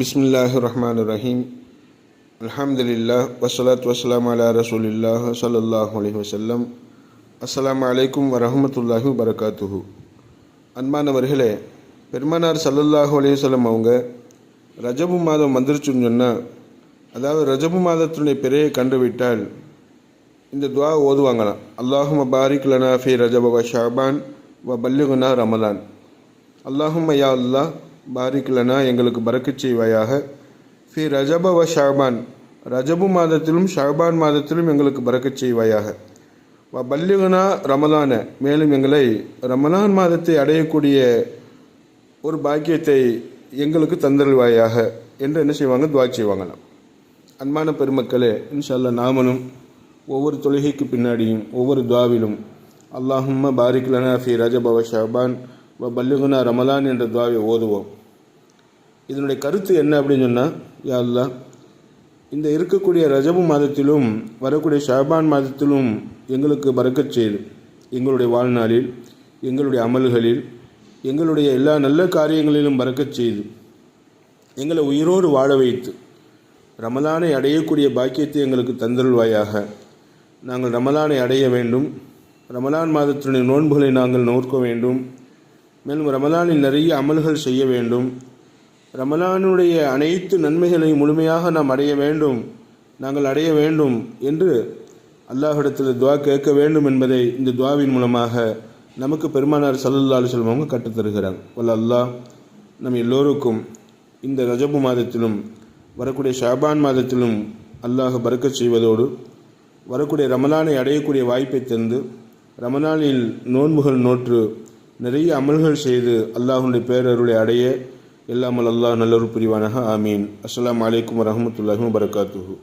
பிஸ்மில்லாஹு ரஹ்மான் ரஹீம் அலமதுல்லா வசலாத் வசலாம் அலா ரசூலில்லாஹ் சல்லல்லாஹு அலி வசல்லம் அஸ்லாம் அலைக்கும் வரஹமத்துல்லாஹி வரகாத்துஹு அன்பானவர்களே பெருமானார் சல்லல்லாஹு அலி வஸல்லம் அவங்க ரஜபு மாதம் வந்துருச்சுன்னு சொன்னால் அதாவது ரஜபு மாதத்தினுடைய பிறையை கண்டுவிட்டால் இந்த துவா ஓதுவாங்களாம். அல்லாஹும் பாரிக் லனா ஃபி ரஜப ஷாபான் வ பல்லுகுனா ரமலான். அல்லாஹும் யா அல்லா பாரிக் எங்களுக்கு பறக்கச் செய்வாயாக. ஃபி ரஜப வ ஷாபான் ரஜபு மாதத்திலும் ஷாபான் மாதத்திலும் எங்களுக்கு பறக்கச் செய்வாயாக. வ பல்லுகுனா ரமலான மேலும் எங்களை ரமலான் மாதத்தை அடையக்கூடிய ஒரு பாக்கியத்தை எங்களுக்கு தந்தருள்வாயாக என்று என்ன செய்வாங்க? துவா செய்வாங்களாம் அன்பான பெருமக்களே இன்ஷால்லா நாமனும் ஒவ்வொரு தொழுகைக்கு பின்னாடியும் ஒவ்வொரு துவாவிலும் அல்லாஹும்ம பாரிக்லனா ஃபி ரஜப வ ஷாபான் பல்லுகுனா ரமலான் என்ற துவாவை ஓதுவோம். இதனுடைய கருத்து என்ன அப்படின்னு சொன்னால் யா இந்த இருக்கக்கூடிய ரஜபு மாதத்திலும் வரக்கூடிய ஷாபான் மாதத்திலும் எங்களுக்கு பறக்கச் செய்து எங்களுடைய வாழ்நாளில் எங்களுடைய அமல்களில் எங்களுடைய எல்லா நல்ல காரியங்களிலும் பறக்கச் செய்து எங்களை உயிரோடு வாழ வைத்து ரமலானை அடையக்கூடிய பாக்கியத்தை எங்களுக்கு தந்தருள்வாயாக. நாங்கள் ரமலானை அடைய வேண்டும். ரமலான் மாதத்தினுடைய நோன்புகளை நாங்கள் நோக்க வேண்டும். மேலும் ரமலானில் நிறைய அமல்கள் செய்ய வேண்டும். ரமலானுடைய அனைத்து நன்மைகளையும் முழுமையாக நாம் அடைய வேண்டும். நாங்கள் அடைய வேண்டும் என்று அல்லாஹிடத்தில் துவா கேட்க வேண்டும் என்பதை இந்த துவாவின் மூலமாக நமக்கு பெருமானார் சல்லல்லா அலுவலம் அவங்க கற்றுத்தருகிறார் வல்ல அல்லாஹ் நம் எல்லோருக்கும் இந்த ரஜபு மாதத்திலும் வரக்கூடிய ஷாபான் மாதத்திலும் அல்லாஹ் பறக்கச் செய்வதோடு வரக்கூடிய ரமலானை அடையக்கூடிய வாய்ப்பை தந்து ரமலானில் நோன்புகள் நோற்று நிறைய அமல்கள் செய்து அல்லாஹுடைய பேரருளை அடைய. எல்லாமல் அல்லாஹ் நல்லொரு புரிவானாக. ஆமீன். அஸ்லாம் வலைக்கம் வரமத்துல்லாஹும் வரகாத்துஹூ